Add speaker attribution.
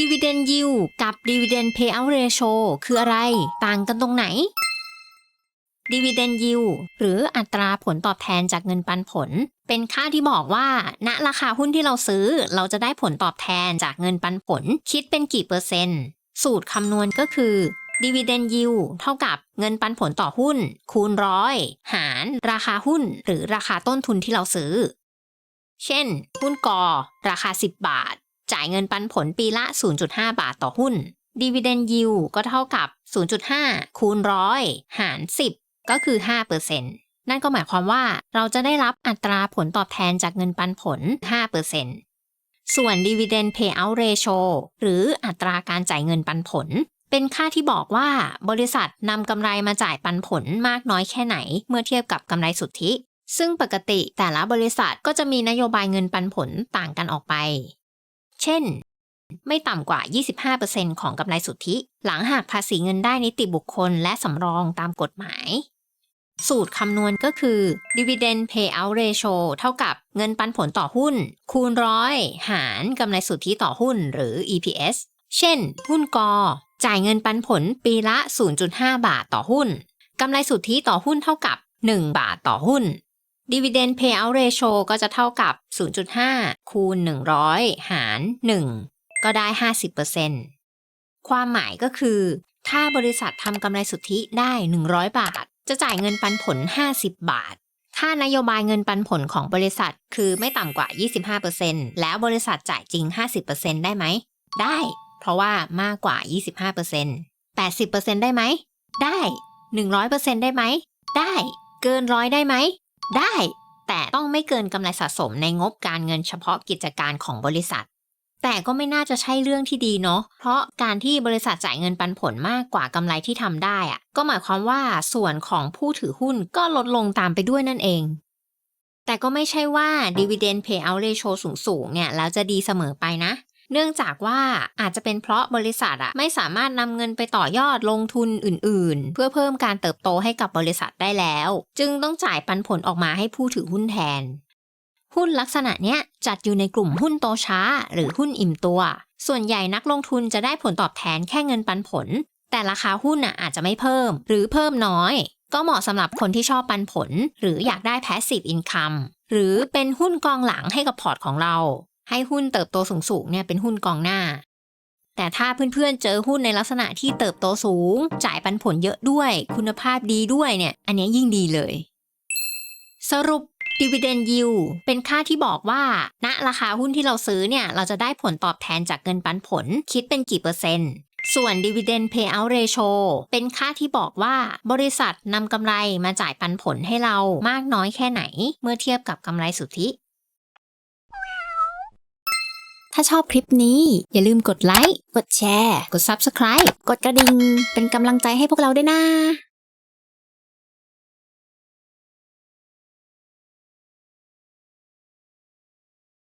Speaker 1: Dividend Yield กับ Dividend Payout Ratio คืออะไร ต่างกันตรงไหน Dividend Yield หรืออัตราผลตอบแทนจากเงินปันผล เป็นค่าที่บอกว่า ณราคาหุ้นที่เราซื้อ เราจะได้ผลตอบแทนจากเงินปันผล คิดเป็นกี่เปอร์เซ็นต์ สูตรคำนวณก็คือ Dividend Yield เท่ากับเงินปันผลต่อหุ้น คูณร้อยหาร ราคาหุ้น หรือราคาต้นทุนที่เราซื้อ เช่น หุ้นกอ ราคา 10 บาท จ่ายเงินปันผลปีละ 0.5 บาทต่อหุ้น Dividend Yield ก็เท่ากับ 0.5 คูณร้อยหาร 10 ก็คือ 5%นั่นก็หมายความว่าเราจะได้รับอัตราผลตอบแทนจากเงินปันผล 5%ส่วน Dividend Payout Ratio หรืออัตราการจ่ายเงินปันผล เป็นค่าที่บอกว่าบริษัทนำกำไรมาจ่ายปันผลมากน้อยแค่ไหน เมื่อเทียบกับกำไรสุทธิ ซึ่งปกติแต่ละบริษัทก็จะมีนโยบายเงินปันผลต่างกันออกไป เช่น ไม่ต่ำกว่า 25%ของกำไรสุทธิ หลังหักภาษีเงินได้นิติบุคคลและสำรองตามกฎหมาย สูตรคำนวณก็คือ dividend payout ratio เท่ากับเงินปันผลต่อหุ้น คูณร้อย หารกำไรสุทธิต่อหุ้นหรือ EPS เช่น หุ้นกอ จ่ายเงินปันผลปีละ 0.5 บาทต่อหุ้นกำไรสุทธิต่อหุ้นเท่ากับ 1 บาทต่อหุ้น dividend payout ratio ก็จะเท่ากับ 0.5 คูณ 100 หาร 1 ก็ได้ 50%ความหมายก็คือ ถ้าบริษัททำกำไรสุทธิได้ 100 บาท จะจ่ายเงินปันผล 50 บาท ถ้านโยบายเงินปันผลของบริษัทคือไม่ต่ำกว่า 25%แล้วบริษัทจ่ายจริง 50%ได้ไหม ได้ เพราะว่ามากกว่า 25% 80%ได้ไหม ได้ 100%ได้ไหม ได้ เกินร้อยได้ไหม ได้ แต่ต้องไม่เกินกำไรสะสมในงบการเงินเฉพาะกิจการของบริษัท แต่ก็ไม่น่าจะใช่เรื่องที่ดีเนาะ เพราะการที่บริษัทจ่ายเงินปันผลมากกว่ากำไรที่ทำได้อะก็หมายความว่าส่วนของผู้ถือหุ้นก็ลดลงตามไปด้วยนั่นเอง แต่ก็ไม่ใช่ว่า dividend payout ratio สูงๆเนี่ยแล้วจะดีเสมอไปนะ เนื่องจากว่าอาจจะเป็นเพราะบริษัทอะไม่สามารถนำเงินไปต่อยอดลงทุนอื่น ๆ เพื่อเพิ่มการเติบโตให้กับบริษัทได้แล้ว จึงต้องจ่ายปันผลออกมาให้ผู้ถือหุ้นแทน หุ้นลักษณะเนี้ยจัดอยู่ในกลุ่มหุ้นโตช้า หรือหุ้นอิ่มตัว ส่วนใหญ่นักลงทุนจะได้ผลตอบแทนแค่เงินปันผล แต่ราคาหุ้นน่ะอาจจะไม่เพิ่ม หรือเพิ่มน้อย ก็เหมาะสำหรับคนที่ชอบปันผล หรืออยากได้ passive income หรือเป็นหุ้นกองหลังให้กับพอร์ตของเรา ให้หุ้นเติบโตสูงๆเนี่ยเป็นหุ้นกองหน้า แต่ถ้าเพื่อนๆเจอหุ้นในลักษณะที่เติบโตสูง จ่ายปันผลเยอะด้วย คุณภาพดีด้วยเนี่ย อันนี้ยยิ่งดีเลย สรุป Dividend Yield เป็นค่าที่บอกว่า ณราคาหุ้นที่เราซื้อเนี่ย เราจะได้ผลตอบแทนจากเงินปันผล คิดเป็นกี่เปอร์เซ็นต์ส่วน Dividend Payout Ratio เป็นค่าที่บอกว่าบริษัทนำกำไรมาจ่ายปันผลให้เรามากน้อยแค่ไหน เมื่อเทียบกับกำไรสุทธิ
Speaker 2: ถ้าชอบคลิปนี้ อย่าลืมกดไลค์ กดแชร์ กด Subscribe กดกระดิ่ง เป็นกำลังใจให้พวกเราด้วยนะ